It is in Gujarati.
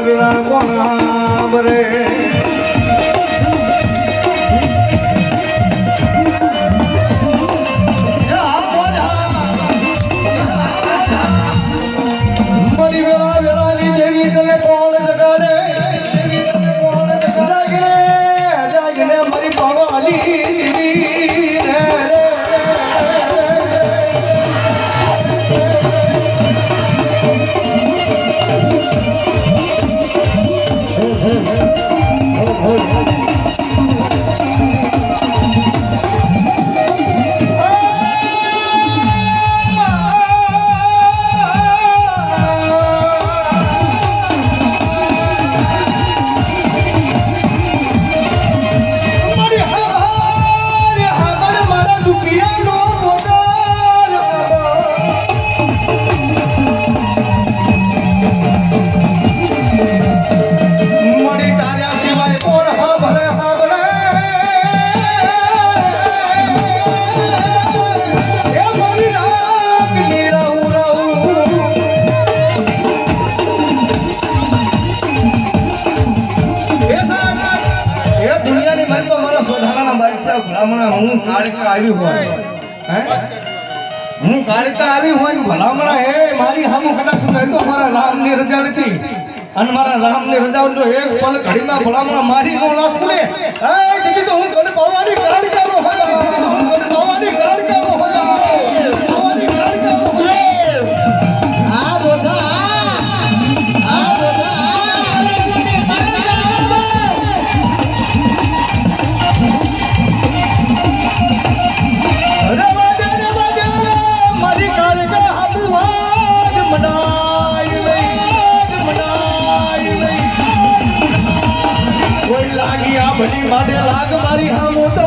વેરા કોણ રે મરી વેરાની સોધારાના સાહેબ, ભલામણા હું કાળકા આવી હોય. હે? કાળકા આવી હોય ભલામણા? હે મારી હામું કદાચ કહેતો મારા રામની રજા નથી. અને મારા રામની રજા હોય તો એક પલ ઘડીમાં ભલામણા મારી નો લાખ લે. હું? ભલી માટે લાગ મારી હામો તો.